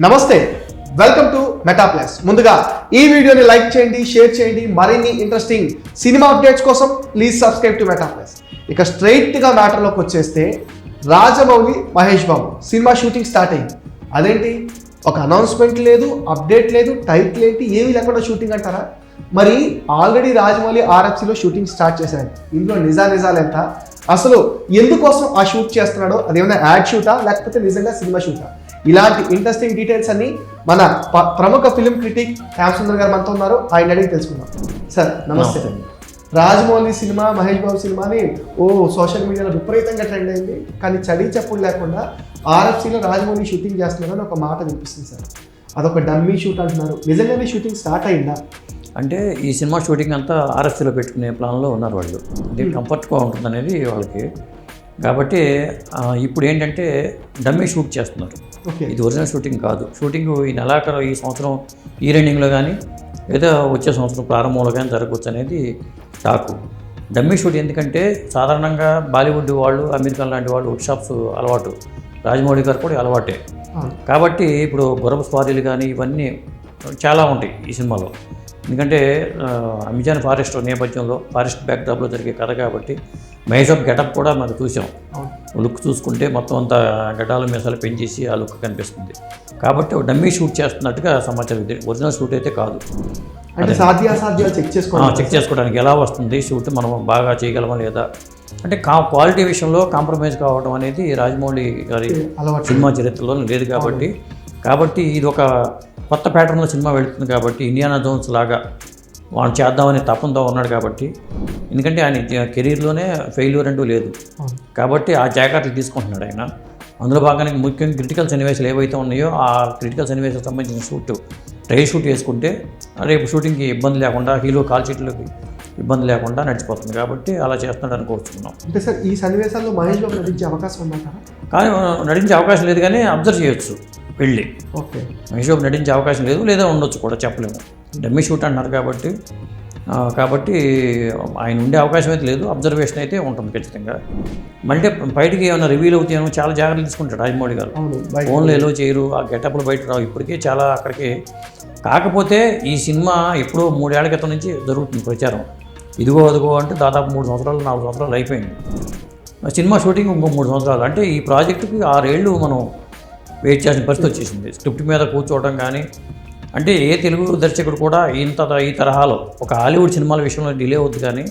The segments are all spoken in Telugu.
నమస్తే వెల్కమ్ టు మెటాప్లస్ ముందుగా ఈ వీడియోని లైక్ చేయండి షేర్ చేయండి మరిన్ని ఇంట్రెస్టింగ్ సినిమా అప్డేట్స్ కోసం please subscribe to Meta Plus ఇక స్ట్రైట్గా మ్యాటర్లోకి వచ్చేస్తే Rajamouli Mahesh Babu cinema shooting start అయింది అదేంటి? ఒక అనౌన్స్మెంట్ లేదు అప్డేట్ లేదు టైటిల్ ఏంటి ఏమీ లేకుండా షూటింగ్ అంటారా? మరి ఆల్రెడీ రాజమౌళి ఆర్ఎఫ్సీలో షూటింగ్ స్టార్ట్ చేశారు ఇందులో నిజా నిజాలు ఎంత? అసలు ఎందుకోసం ఆ షూట్ చేస్తున్నాడో? అదేమైనా యాడ్ షూటా లేకపోతే నిజంగా సినిమా షూటా ఇలాంటి ఇంట్రెస్టింగ్ డీటెయిల్స్ అన్ని మన ప- ప్రముఖ ఫిలిం క్రిటిక్ శ్యామ్ సుందర్ గారు మనతో ఉన్నారు. ఆయన అడిగి తెలుసుకుందాం. సార్ నమస్తే రాజమౌళి సినిమా మహేష్ బాబు సినిమాని ఓ సోషల్ మీడియాలో విపరీతంగా ట్రెండ్ అయింది. కానీ చడి చప్పుడు లేకుండా ఆర్ఎఫ్సీలో రాజమౌళి షూటింగ్ చేస్తున్నారని ఒక మాట వినిపిస్తుంది సార్. అదొక డమ్మీ షూట్ అంటున్నారు. నిజంగానే షూటింగ్ స్టార్ట్ అయిందా? అంటే ఈ సినిమా షూటింగ్ అంతా ఆర్ఎఫ్సీలో పెట్టుకునే ప్లాన్లో ఉన్నారు వాళ్ళు. అంటే కంఫర్ట్గా ఉంటుంది అనేది వాళ్ళకి. కాబట్టి ఇప్పుడు ఏంటంటే డమ్మీ షూట్ చేస్తున్నారు. ఓకే. ఇది ఒరిజినల్ షూటింగ్ కాదు. షూటింగ్ ఈ నెలాఖరు ఈ సంవత్సరం ఈ రెండింగ్లో కానీ లేదా వచ్చే సంవత్సరం ప్రారంభంలో కానీ జరగవచ్చు అనేది టాకు డమ్మీ షూట్ ఎందుకంటే సాధారణంగా బాలీవుడ్ వాళ్ళు అమెరికన్ లాంటి వాళ్ళు వుడ్ షాప్స్ అలవాటు. రాజమౌళి గారు కూడా అలవాటే. కాబట్టి ఇప్పుడు గుర్రపు స్వారీలు కానీ ఇవన్నీ చాలా ఉంటాయి ఈ సినిమాలో. ఎందుకంటే అమెజాన్ ఫారెస్ట్ నేపథ్యంలో ఫారెస్ట్ బ్యాక్డ్రాప్లో జరిగే కథ కాబట్టి మహేష్ గెటప్ కూడా మనకు చూసాం. లుక్ చూసుకుంటే మొత్తం అంతా గడ్డాలు మీసాలు పెంచేసి ఆ లుక్ కనిపిస్తుంది. కాబట్టి డమ్మీ షూట్ చేస్తున్నట్టుగా సమాచారం ఇది. ఒరిజినల్ షూట్ అయితే కాదు. అంటే సాధ్యాసాధ్యాలు చెక్ చేసుకోవాలి చెక్ చేసుకోవడానికి ఎలా వస్తుంది షూట్ మనం బాగా చేయగలమా లేదా? అంటే కా క్వాలిటీ విషయంలో కాంప్రమైజ్ కావడం అనేది రాజమౌళి గారి సినిమా చరిత్రలో లేదు కాబట్టి కాబట్టి ఇది ఒక కొత్త ప్యాటర్న్లో సినిమా వెళుతుంది కాబట్టి ఇండియానా జోన్స్ లాగా వాడు చేద్దామని తపంతో ఉన్నాడు కాబట్టి ఎందుకంటే ఆయన కెరీర్లోనే ఫెయిల్యూర్ అంటూ లేదు. కాబట్టి ఆ జాగ్రత్తలు తీసుకుంటున్నాడు ఆయన. అందులో భాగానికి ముఖ్యంగా క్రిటికల్ సన్నివేశాలు ఏవైతే ఉన్నాయో ఆ క్రిటికల్ సన్నివేశాలకు సంబంధించిన షూట్ ట్రై షూట్ వేసుకుంటే రేపు షూటింగ్కి ఇబ్బంది లేకుండా హీరో కాల్ షీట్లకి ఇబ్బంది లేకుండా నడిచిపోతుంది కాబట్టి అలా చేస్తున్నాడు అనుకోవచ్చుకున్నాం అంటే సార్ ఈ సన్నివేశాల్లో మహేష్ బాబు నటించే అవకాశం ఉందంటారా? కానీ నటించే అవకాశం లేదు కానీ అబ్జర్వ్ చేయొచ్చు. వెళ్ళి ఓకే. మహేష్ నటించే అవకాశం లేదు లేదా ఉండొచ్చు కూడా చెప్పలేము. డమ్మీ షూట్ అంటున్నారు కాబట్టి కాబట్టి ఆయన ఉండే అవకాశం అయితే లేదు అబ్జర్వేషన్ అయితే ఉంటుంది ఖచ్చితంగా. మళ్ళీ బయటికి ఏమైనా రివ్యూలు అవుతాయేమో చాలా జాగ్రత్తలు తీసుకుంటాడు రాజమౌళి గారు. ఫోన్లో ఎలో చేయరు ఆ గెటప్లు బయట రావు. ఇప్పటికే చాలా అక్కడికి కాకపోతే ఈ సినిమా ఎప్పుడో మూడేళ్ళ క్రితం నుంచి జరుగుతుంది ప్రచారం. ఇదిగో అదిగో అంటే దాదాపు మూడు సంవత్సరాలు నాలుగు సంవత్సరాలు అయిపోయింది. సినిమా షూటింగ్ ఇంకో మూడు సంవత్సరాలు. అంటే ఈ ప్రాజెక్టుకి ఆరేళ్ళు మనం వెయిట్ చేసిన పరిస్థితి వచ్చేసింది. స్క్రిప్ట్ మీద కూర్చోవడం కానీ అంటే ఏ తెలుగు దర్శకుడు కూడా ఇంత ఈ తరహాలో ఒక హాలీవుడ్ సినిమాల విషయంలో డిలే అవుద్ది కానీ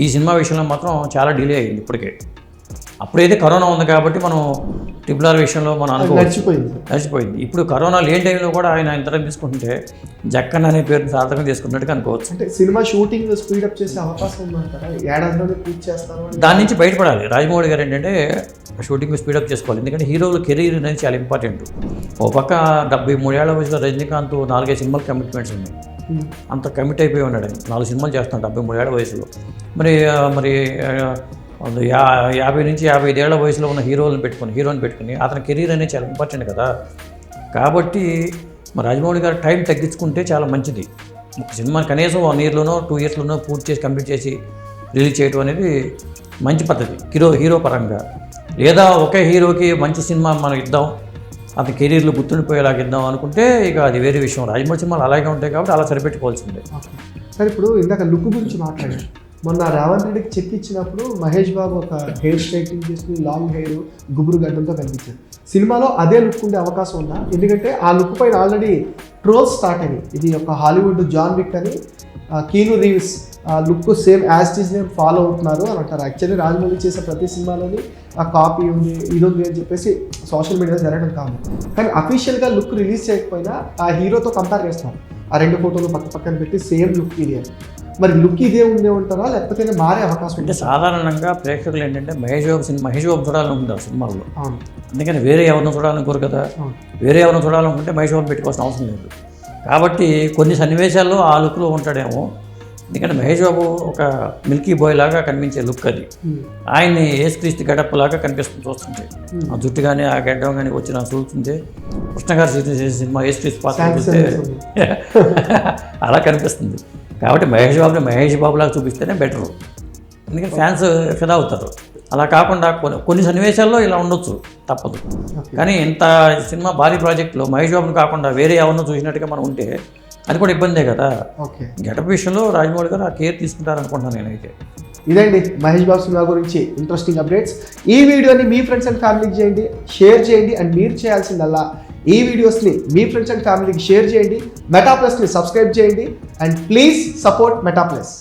ఈ సినిమా విషయంలో మాత్రం చాలా డిలే అయింది ఇప్పటికే. అప్పుడైతే కరోనా ఉంది కాబట్టి మనం ట్రిపుల్ ఆర్ విషయంలో మనం అనుకోవచ్చు. నడిచిపోయింది. నడిచిపోయింది. ఇప్పుడు కరోనా లేని టైంలో కూడా ఆయన ఇంతరం తీసుకుంటే జక్కన్ అనే పేరుని సార్థకం తీసుకున్నట్టుగా అనుకోవచ్చు. అంటే సినిమా షూటింగ్ స్పీడప్ చేసే అవకాశం ఉందంటారా? ఏడాదిలోనే పూర్తి చేస్తారు దాని నుంచి బయటపడాలి. రాజమౌళి గారు ఏంటంటే షూటింగ్ స్పీడప్ చేసుకోవాలి. ఎందుకంటే హీరోల కెరీర్ అనేది చాలా ఇంపార్టెంట్. ఓ పక్క డెబ్బై మూడేళ్ళ వయసులో రజనీకాంత్ నాలుగైదు సినిమాలు కమిట్మెంట్స్ ఉన్నాయి. అంత కమిట్ అయిపోయి ఉన్నాడు నాలుగు సినిమాలు చేస్తున్నాడు డెబ్బై మూడేళ్ళ వయసులో. మరి మరి యా యాభై నుంచి యాభై ఐదేళ్ళ వయసులో ఉన్న హీరోలను పెట్టుకుని హీరోని పెట్టుకుని అతని కెరీర్ అనేది చాలా ఇంపార్టెంట్ కదా. కాబట్టి మా రాజమౌళి గారు టైం తగ్గించుకుంటే చాలా మంచిది. ఒక సినిమాని కనీసం వన్ ఇయర్లోనో టూ ఇయర్స్లోనో పూర్తి చేసి కంప్లీట్ చేసి రిలీజ్ చేయడం అనేది మంచి పద్ధతి హీరో హీరో పరంగా. లేదా ఒకే హీరోకి మంచి సినిమా మనం ఇద్దాం అతని కెరీర్లో గుర్తుండిపోయేలాగా ఇద్దాం అనుకుంటే ఇక అది వేరే విషయం. రాజమౌళి సినిమాలు అలాగే ఉంటాయి కాబట్టి అలా సరిపెట్టుకోవాల్సిందే. సరే ఇప్పుడు ఇందాక లుక్ గురించి మాట్లాడారు. మొన్న రేవంత్ రెడ్డికి చెక్ ఇచ్చినప్పుడు మహేష్ బాబు ఒక హెయిర్ స్ట్రైటింగ్ చేసుకుని లాంగ్ హెయిర్ గుబురు గడ్డంతో కనిపించారు. సినిమాలో అదే లుక్ ఉండే అవకాశం ఉందా? ఎందుకంటే ఆ లుక్ పైన ఆల్రెడీ ట్రోల్స్ స్టార్ట్ అయినాయి. ఇది ఒక హాలీవుడ్ జాన్ విక్ అని కీను రీవ్స్ ఆ look same as it name follow అవుతున్నారు అని అంటారు. యాక్చువల్లీ రాజమౌళి చేసే ప్రతి సినిమాలోని ఆ కాపీ ఉంది ఇది ఉంది అని చెప్పేసి సోషల్ మీడియాలో జరగడం కాదు. కానీ అఫీషియల్గా లుక్ రిలీజ్ చేయకపోయినా ఆ హీరోతో కంపేర్ చేస్తున్నారు ఆ రెండు ఫోటోలు పక్క పక్కన పెట్టి సేమ్ లుక్ ఇది మరి లుక్ ఇదే ఉండే ఉంటారా లేకపోతే మారే అవకాశం అంటే సాధారణంగా ప్రేక్షకులు ఏంటంటే మహేష్ బాబు సినిమా మహేష్ బాబు చూడాలనుకుంటారు సినిమాల్లో. అవును. అందుకని వేరే ఎవరిని చూడాలనుకోరు కదా. వేరే ఎవరిని చూడాలనుకుంటే మహేష్ బాబు పెట్టుకోవాల్సిన అవసరం లేదు. కాబట్టి కొన్ని సన్నివేశాల్లో ఆ లుక్లో ఉంటాడేమో. ఎందుకంటే మహేష్ బాబు ఒక మిల్కీ బాయ్ లాగా కనిపించే లుక్ అది. ఉమ్. ఆయన్ని ఏసుక్రీస్తు గడప లాగా కనిపిస్తుంది చూస్తుంటే. ఆ జుట్టు కానీ ఆ గడ్డం కానీ వచ్చిన చూస్తుంటే కృష్ణ గారు చేసిన సినిమా ఏసుక్రీస్తు పాత్ర చూస్తే. అలా కనిపిస్తుంది. కాబట్టి మహేష్ బాబుని మహేష్ బాబు లాగా చూపిస్తేనే బెటరు ఎందుకంటే ఫ్యాన్స్ ఫిదా అవుతారు. అలా కాకుండా కొన్ని కొన్ని సన్నివేశాల్లో ఇలా ఉండొచ్చు తప్పదు. కానీ ఇంత సినిమా భారీ ప్రాజెక్టులో మహేష్ బాబుని కాకుండా వేరే ఎవరినో చూసినట్టుగా మనం ఉంటే అది కూడా ఇబ్బందే కదా. ఓకే. గెటప్ విషయంలో రాజమౌళి గారు ఆ కేర్ తీసుకుంటారు అనుకుంటున్నాను నేనైతే. ఇదండి మహేష్ బాబు సినిమా గురించి ఇంట్రెస్టింగ్ అప్డేట్స్ ఈ వీడియోని మీ ఫ్రెండ్స్ అండ్ ఫ్యామిలీకి చేయండి షేర్ చేయండి అండ్ మీరు చేయాల్సిందల్లా ఈ వీడియోస్ని మీ ఫ్రెండ్స్ అండ్ ఫ్యామిలీకి షేర్ చేయండి మెటా ప్లస్ని సబ్స్క్రైబ్ చేయండి and please support Meta plus